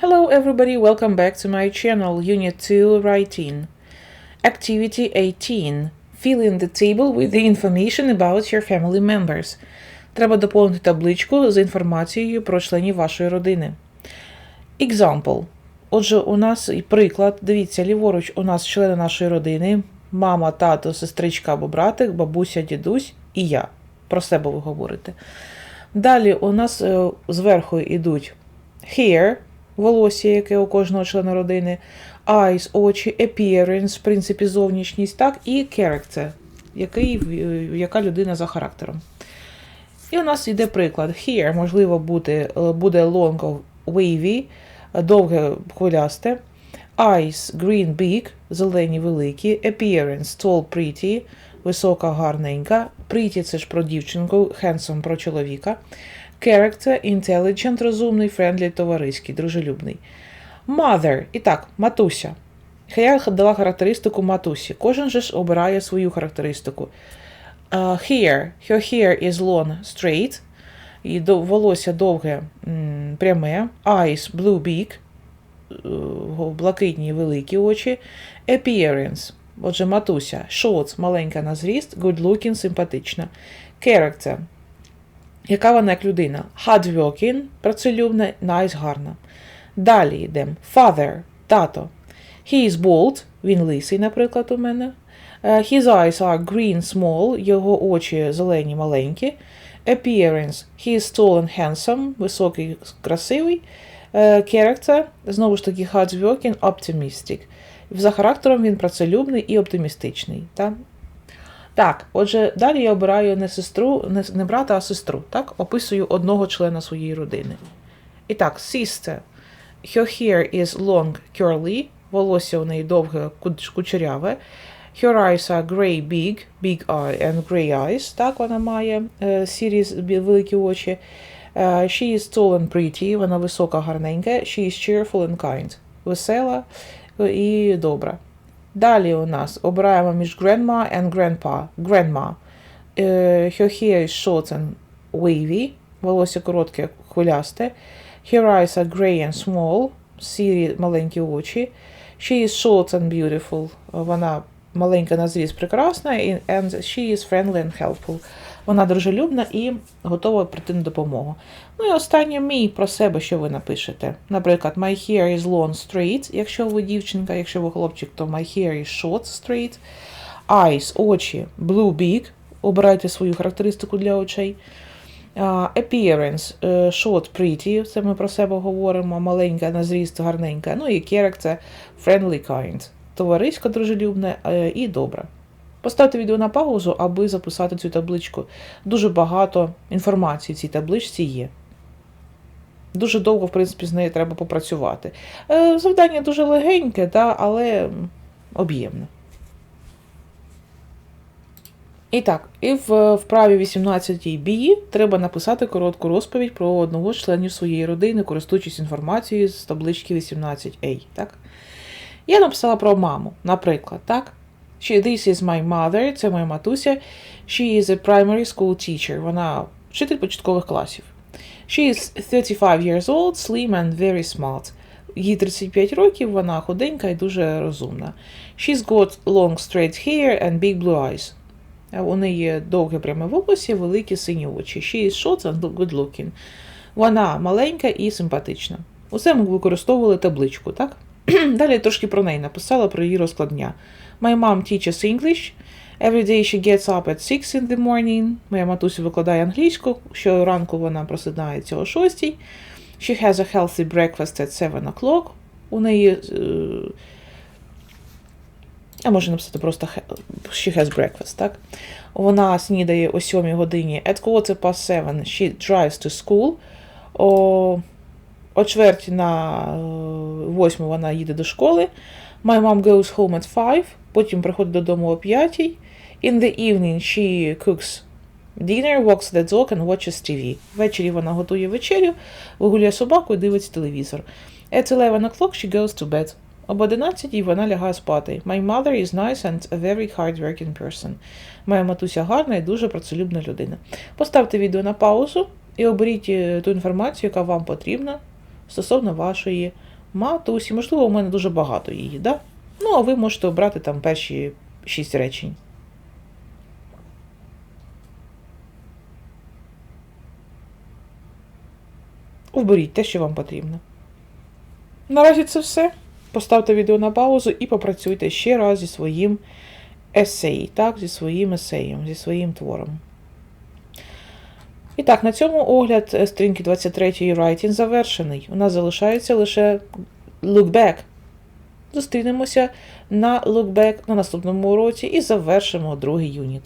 Hello everybody, welcome back to my channel, Unit 2 Writing. Activity 18. Fill in the table with the information about your family members. Треба доповнити табличку з інформацією про членів вашої родини. Example. Отже, у нас і приклад. Дивіться, ліворуч у нас члени нашої родини: мама, тато, сестричка або братик, бабуся, дідусь і я. Про себе ви говорите. Далі у нас е, зверху йдуть hair, волосся, яке у кожного члена родини, eyes, очі, appearance, в принципі, зовнішність, так, і character, який, е, яка людина за характером. І у нас йде приклад. Here, можливо, буде, е, буде long wavy, довге хвилясте. Eyes, green big, зелені великі. Appearance, tall pretty, висока гарненька. Pretty – це ж про дівчинку, handsome – про чоловіка. Character, intelligent, розумний, friendly, товариський, дружелюбний. Mother. І так, матуся. Я дала характеристику матусі. Кожен же ж обирає свою характеристику. Uh, hair. Her hair is long, straight. І волосся довге, пряме. Eyes, blue big. е, Блакитні великі очі. Appearance. Отже, матуся. Short, маленька на зріст. Good looking, симпатична. Character. Яка вона як людина? Hardworking, працелюбна, nice, гарна. Далі йдемо. Father, тато. He is bald, він лисий, наприклад, у мене. Uh, his eyes are green small, його очі зелені маленькі. Appearance. He is tall and handsome, високий, красивий. Uh, character, знову ж таки, hardworking, optimistic. За характером він працелюбний і оптимістичний. Так? Так, отже, далі я обираю не сестру, не, не брата, а сестру. Так? Описую одного члена своєї родини. І так, sister. Her hair is long curly, волосся у неї довге кучеряве. Her eyes are grey big, big eye and grey eyes. Так, вона має е, сірі великі очі. Е, she is tall and pretty, вона висока, гарненька. She is cheerful and kind. Весела е, і добра. Далі у нас обираємо між grandma and grandpa. Grandma. Е, Her hair is short and wavy, волосся коротке, хвилясте. Her eyes are grey and small, сірі маленькі очі. She is short and beautiful. Вона маленька на зріз прекрасна. And she is friendly and helpful. Вона дружелюбна і готова прийти на допомогу. Ну і останнє мій про себе, що ви напишете. Наприклад, my hair is long straight, якщо ви дівчинка, якщо ви хлопчик, то my hair is short straight. Eyes, очі, blue big. Обирайте свою характеристику для очей. Uh, appearance, е, short, pretty, це ми про себе говоримо, маленька на зріст, гарненька. Ну і character, friendly, kind. Товариська, дружелюбне і добра. Поставте відео на паузу, аби записати цю табличку. Дуже багато інформації в цій табличці є. Дуже довго, в принципі, з нею треба попрацювати. Е, Завдання дуже легеньке, та, але об'ємне. І так, і в вправі 18 бі треба написати коротку розповідь про одного з членів своєї родини, користуючись інформацією з таблички 18a. Так? Я написала про маму, наприклад, так? She, this is my mother, це моя матуся. She is a primary school teacher. Вона вчитель початкових класів. She is 35 years old, slim and very smart. Їй 35 років, вона худенька і дуже розумна. She's got long straight hair and big blue eyes. У неї довге пряме волосся, великі сині очі. She is short and good looking. Вона маленька і симпатична. Усе ми використовували табличку, так? Далі я трошки про неї написала, про її розклад дня. My mom teaches English. Every day she gets up at 6 in the morning. Моя матуся викладає англійську, щоранку вона просинається о 6. She has a healthy breakfast at 7 o'clock. У неї. е, А може написати просто he- she has breakfast, так? Вона снідає о 7 годині. At quarter past 7 she drives to school. О, о чверті на 8 вона їде до школи. My mom goes home at 5, потім приходить додому о 5. In the evening she cooks dinner, walks the dog and watches TV. Ввечері вона готує вечерю, вигулює собаку і дивиться телевізор. At 11 o'clock she goes to bed. Об 11 вона лягає спати. My mother is nice and a very hard-working person. Моя матуся гарна і дуже працелюбна людина. Поставте відео на паузу і оберіть е, ту інформацію, яка вам потрібна стосовно вашої матусі. Можливо, у мене дуже багато її, да? Ну, а ви можете обрати там перші шість речень. Вберіть те, що вам потрібно. Наразі це все. Поставте відео на паузу і попрацюйте ще раз зі своїм есеї, так, зі своїм есеєм, зі своїм твором. І так, на цьому огляд стрінки сторінки 23 writing завершений. У нас залишається лише lookback. Зустрінемося на lookback на наступному уроці і завершимо другий юніт.